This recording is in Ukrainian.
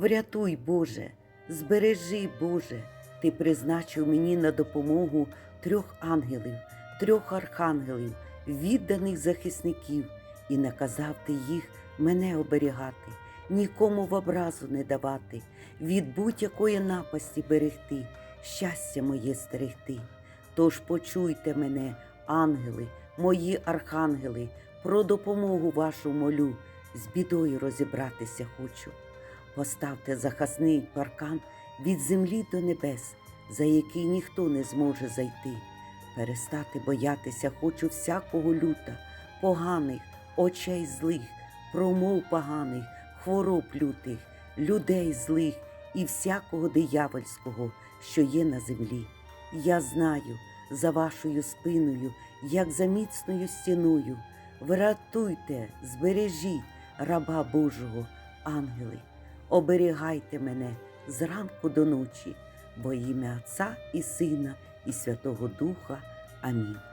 Врятуй, Боже, збережи, Боже, Ти призначив мені на допомогу трьох ангелів, трьох архангелів, відданих захисників, і наказав ти їх мене оберігати, нікому в образу не давати, від будь-якої напасті берегти, щастя моє стерегти. Тож почуйте мене, ангели, мої архангели, про допомогу вашу молю, з бідою розібратися хочу. Поставте захисний паркан від землі до небес, за який ніхто не зможе зайти. Перестати боятися хочу всякого люта, поганих, очей злих, промов поганих, хвороб лютих, людей злих і всякого диявольського, що є на землі. Я знаю за вашою спиною, як за міцною стіною. Врятуйте, збережіть раба Божого, ангели, оберігайте мене зранку до ночі, во ім'я Отця і Сина, і Святого Духа. Амінь.